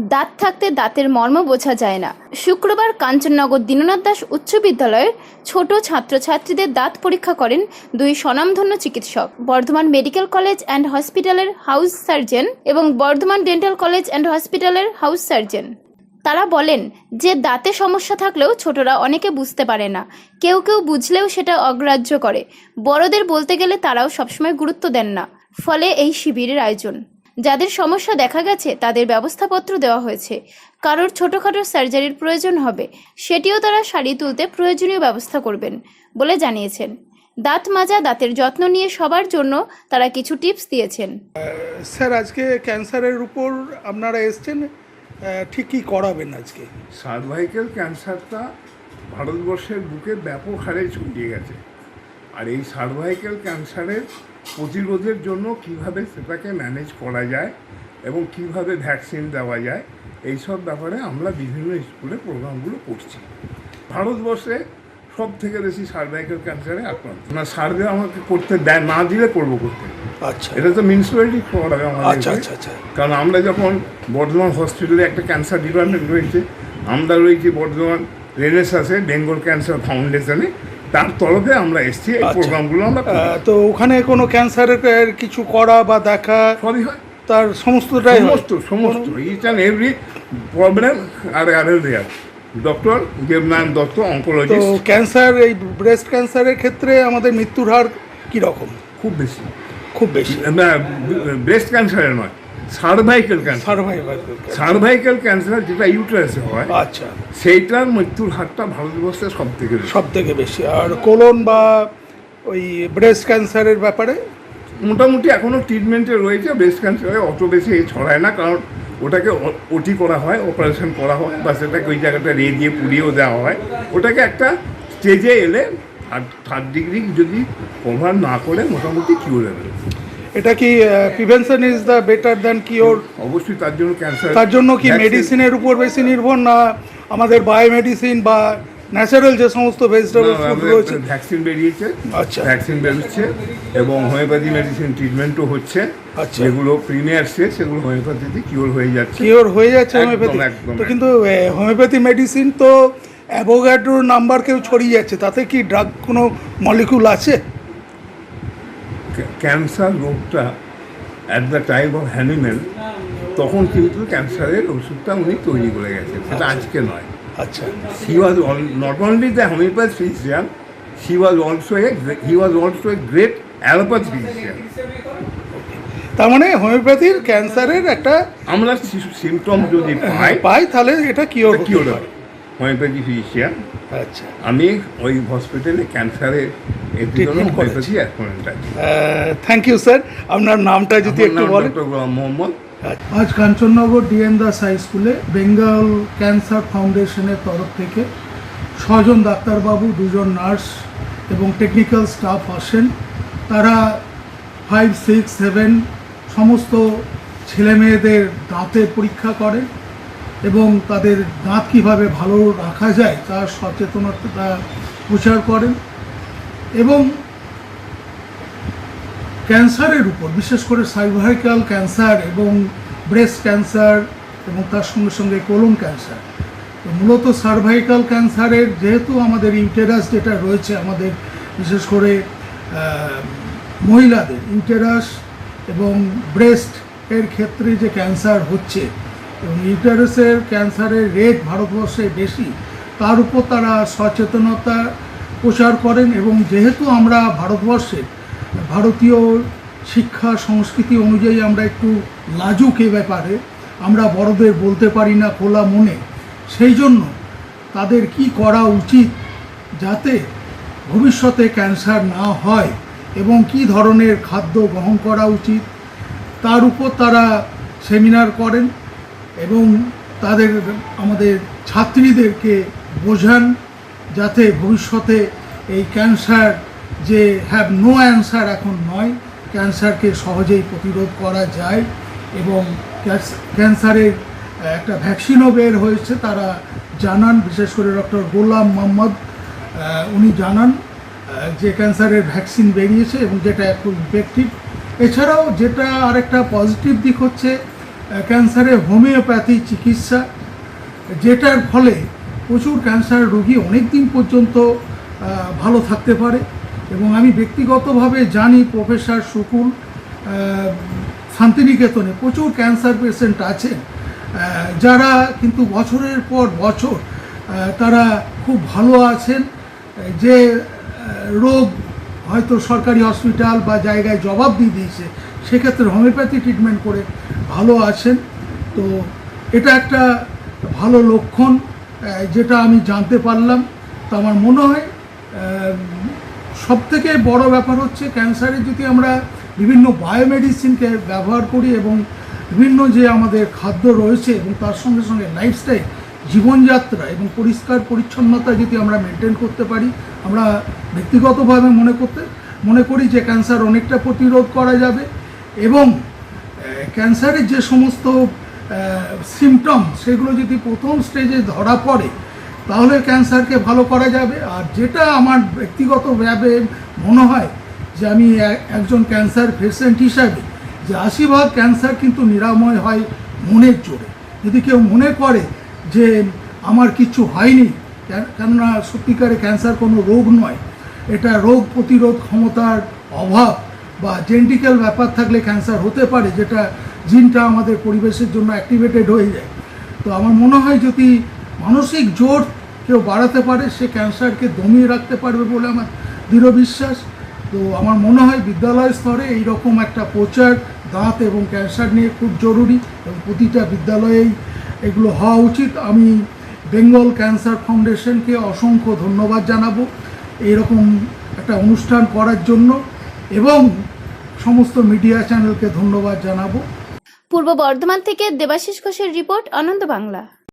দাঁত থাকতে দাঁতের মর্ম বোঝা যায় না। শুক্রবার কাঞ্চননগর দীননাথ দাস উচ্চ বিদ্যালয়ের ছোট ছাত্রছাত্রীদের দাঁত পরীক্ষা করেন দুই স্বনামধন্য চিকিৎসক। বর্ধমান মেডিকেল কলেজ অ্যান্ড হসপিটালের হাউস সার্জন এবং বর্ধমান ডেন্টাল কলেজ অ্যান্ড হসপিটালের হাউস সার্জন। তারা বলেন যে, দাঁতে সমস্যা থাকলেও ছোটরা অনেকে বুঝতে পারে না। কেউ কেউ বুঝলেও সেটা অগ্রাহ্য করে। বড়দের বলতে গেলে তারাও সবসময় গুরুত্ব দেন না। ফলে এই শিবিরের আয়োজন। যাদের সমস্যা দেখা গেছে তাদের ব্যবস্থাপত্র দেওয়া হয়েছে। কারোর ছোটোখাটো সার্জারির প্রয়োজন হবে সেটিও তারা সারিয়ে তুলতে প্রয়োজনীয় ব্যবস্থা করবেন বলে জানিয়েছেন। দাঁত মাজা দাঁতের যত্ন নিয়ে সবার জন্য তারা কিছু টিপস দিয়েছেন। স্যার আজকে ক্যান্সারের উপর আপনারা এসছেন ঠিক কী করাবেন আজকে? সার্ভাইকেল ক্যান্সারটা ভারতবর্ষের বুকে ব্যাপক হারে ছড়িয়ে গেছে। আর এই সার্ভাইকেল ক্যান্সারের প্রতিরোধের জন্য কীভাবে সেটাকে ম্যানেজ করা যায় এবং কীভাবে ভ্যাকসিন দেওয়া যায় এই সব ব্যাপারে আমরা বিভিন্ন স্কুলে প্রোগ্রামগুলো করছি। ভারতবর্ষে সব থেকে বেশি সার্ভাইকেল ক্যান্সারে আক্রান্ত। না সার্ভে আমাকে করতে দেয় না দিলে করব করতে। আচ্ছা। এটা তো মিউনিসিপ্যালিটি করাবে আচ্ছা আমাদের আচ্ছা আচ্ছা কারণ আমরা যখন বর্ধমান হসপিটালে একটা ক্যান্সার ডিপার্টমেন্ট রয়েছে আমরা রয়েছি বর্ধমান রেনেসাসে বেঙ্গল ক্যান্সার ফাউন্ডেশনে। তার তরফে আমরা এসেছি এই আচ্ছা। প্রোগ্রামগুলো আমরা তো ওখানে কোনো ক্যান্সারের কিছু করা বা দেখা সবই হয়। তার সমস্তটাই সমস্ত সমস্ত। ইচ অ্যান্ড এভরি প্রবলেম আর আর দেয়ার ডক্টর দেবনারায়ণ দত্ত তো অঙ্কোলজিস্ট ক্যান্সার এই ব্রেস্ট ক্যান্সারের ক্ষেত্রে আমাদের মৃত্যুর হার কীরকম? খুব বেশি। খুব বেশি। ব্রেস্ট ক্যান্সারের নয়। Cervical cancer. সার্ভাইকেল ক্যান্সার যেটা ইউটারাসে হয় আচ্ছা। সেইটার মৃত্যুর হারটা ভারতবর্ষে সব থেকে সব থেকে বেশি। আর কোলন বা ওই ব্রেস্ট ক্যান্সারের ব্যাপারে? মোটামুটি এখনও ট্রিটমেন্টে রয়েছে ব্রেস্ট ক্যান্সারে অত বেশি ছড়ায় না কারণ ওটাকে ওটি করা হয় অপারেশন করা হয় বা সেটাকে ওই জায়গাটা রে দিয়ে পুড়িয়েও দেওয়া হয়। ওটাকে একটা স্টেজে এলে থার্ড থার্ড ডিগ্রি যদি কভার না করে মোটামুটি কিউরেবল এটা কি prevention is the better than cure অবশ্যই তার জন্য ক্যান্সার তার জন্য কি মেডিসিনের উপর বেশি নির্ভর না আমাদের বায়োমেডিসিন বা ন্যাচারাল যে সমস্ত ভেজিটেবল ফুড রয়েছে? ভ্যাকসিন বেরিয়েছে। আচ্ছা। ভ্যাকসিন বেরোচ্ছে এবং হোমিওপ্যাথি মেডিসিন ট্রিটমেন্টও হচ্ছে। আচ্ছা। যেগুলো প্রিমিয়ার সে সেগুলো হোমিওপ্যাথিতে কিওর হয়ে যাচ্ছে। কিওর হয়ে যাচ্ছে হোমিওপ্যাথি তো কিন্তু হোমিওপ্যাথি মেডিসিন তো অ্যাভোগাড্রোর নাম্বার কেউ ছড়িয়ে যাচ্ছে তাতে কি ড্রাগ কোনো মলিকুল আছে? ক্যান্সার রোগটা at the time of Hahnemann তখন কিন্তু ক্যান্সারের ওষুধটা উনি তৈরি করে গেছেন। সেটা আজকে নয়। আচ্ছা। He was all not only the homeopath physician he was also a he was also a great allopath physician তার মানে হোমিওপ্যাথির ক্যান্সারের একটা আমরা সিমটম যদি পাই পাই তাহলে এটা কিওর কি হলো হোমিওপ্যাথি ফিজিশিয়ান আচ্ছা। আমি ওই হসপিটালে ক্যান্সারের। হোমিওপ্যাথি অ্যাপয়েন্ট আছে। থ্যাংক ইউ স্যার আপনার নামটা যদি একটু বলেন। ডক্টর গোলাম মোহাম্মদ। আজ কাঞ্চননগর ডিএন দাস হাই স্কুলে বেঙ্গল ক্যান্সার ফাউন্ডেশনের তরফ থেকে ছজন ডাক্তারবাবু দুজন নার্স এবং টেকনিক্যাল স্টাফ আসেন। তারা ফাইভ সিক্স সেভেন সমস্ত ছেলেমেয়েদের দাঁতের পরীক্ষা করেন। এবং তাদের দাঁত কীভাবে ভালো রাখা যায় তার সচেতনতা প্রচার করেন। এবং ক্যান্সারের উপর, বিশেষ করে সার্ভাইকাল ক্যান্সার এবং ব্রেস্ট ক্যান্সার এবং তার সঙ্গে সঙ্গে কোলন ক্যান্সার মূলত সার্ভাইকাল ক্যান্সারের যেহেতু আমাদের ইউটেরাস যেটা রয়েছে আমাদের, বিশেষ করে মহিলাদের ইউটেরাস এবং ব্রেস্ট এর ক্ষেত্রে যে ক্যান্সার হচ্ছে ইউটেরাসের ক্যান্সারের রেট ভারতবর্ষে বেশি, তার উপর তারা সচেতনতা প্রচার করেন এবং যেহেতু আমরা ভারতবর্ষে ভারতীয় শিক্ষা সংস্কৃতি অনুযায়ী আমরা একটু লাজুক এ ব্যাপারে, আমরা বড়দের বলতে পারি না খোলা মনে, সেই জন্য তাদের কি করা উচিত যাতে ভবিষ্যতে ক্যান্সার না হয় এবং কি ধরনের খাদ্য গ্রহণ করা উচিত, তার উপর তারা সেমিনার করেন। এবং তাদের, আমাদের ছাত্রীদেরকে বোঝান যাতে ভবিষ্যতে এই ক্যান্সার যে হ্যাভ নো অ্যান্সার এখন নয়, ক্যান্সারকে সহজেই প্রতিরোধ করা যায় এবং ক্যান্সারের একটা ভ্যাকসিনও বের হয়েছে তারা জানান, বিশেষ করে ডক্টর গোলাম মোহাম্মদ উনি জানান যে ক্যান্সারের ভ্যাকসিন বেরিয়েছে এবং যেটা খুব ইফেক্টিভ এছাড়াও যেটা আরেকটা পজিটিভ দিক হচ্ছে আহ, ক্যান্সারের হোমিওপ্যাথি চিকিৎসা যেটার ফলে প্রচুর ক্যান্সার রোগী অনেক দিন পর্যন্ত ভালো থাকতে পারে। এবং আমি ব্যক্তিগতভাবে জানি প্রফেসর আহ, শান্তিনিকেতনে প্রচুর ক্যান্সার পেশেন্ট আছেন যারা কিন্তু বছরের পর বছর তারা খুব ভালো আছেন যে রোগ হয়তো সরকারি হসপিটাল বা জায়গায় জবাব দিয়ে দিয়েছে সেক্ষেত্রে হোমিওপ্যাথি ট্রিটমেন্ট করে ভালো আছেন। তো এটা একটা ভালো লক্ষণ যেটা আমি জানতে পারলাম। তো আমার মনে হয় সব থেকে বড় ব্যাপার হচ্ছে ক্যান্সারে যদি আমরা বিভিন্ন বায়োমেডিসিনকে ব্যবহার করি এবং বিভিন্ন যে আমাদের খাদ্য রয়েছে এবং তার সঙ্গে সঙ্গে লাইফস্টাইল, জীবনযাত্রা এবং পরিষ্কার পরিচ্ছন্নতা যদি আমরা মেনটেন করতে পারি, আমরা ব্যক্তিগতভাবে মনে করতে, মনে করি যে ক্যান্সার অনেকটা প্রতিরোধ করা যাবে। এবং ক্যান্সারের যে সমস্ত সিমটম সেগুলো যদি প্রথম স্টেজে ধরা পড়ে, তাহলে ক্যান্সারকে ভালো করা যাবে। আর যেটা আমার ব্যক্তিগতভাবে মনে হয় যে আমি একজন ক্যান্সার পেশেন্ট হিসাবে, যে আশি ভাগ ক্যান্সার কিন্তু নিরাময় হয় মনের জোরে। যদি কেউ মনে করে যে আমার কিছু হয়নি, কেন- কেননা সত্যিকারে ক্যান্সার কোনো রোগ নয়, এটা রোগ প্রতিরোধ ক্ষমতার অভাব। বা জেন্টিক্যাল ব্যাপার থাকলে ক্যান্সার হতে পারে, যেটা জিনটা আমাদের পরিবেশের জন্য অ্যাক্টিভেটেড হয়ে যায়। তো আমার মনে হয় যদি মানসিক জোর কেউ বাড়াতে পারে, সে ক্যান্সারকে দমিয়ে রাখতে পারবে বলে আমার দৃঢ় বিশ্বাস। তো আমার মনে হয় বিদ্যালয় স্তরে এইরকম একটা প্রচার, দাঁত এবং ক্যান্সার নিয়ে খুব জরুরি এবং প্রতিটা বিদ্যালয়েই এগুলো হওয়া উচিত। আমি বেঙ্গল ক্যান্সার ফাউন্ডেশনকে অসংখ্য ধন্যবাদ জানাব। এইরকম একটা অনুষ্ঠান করার জন্য এবং সমস্ত মিডিয়া চ্যানেলকে ধন্যবাদ জানাব। পূর্ব বর্ধমান থেকে দেবাশিস ঘোষের রিপোর্ট আনন্দ বাংলা।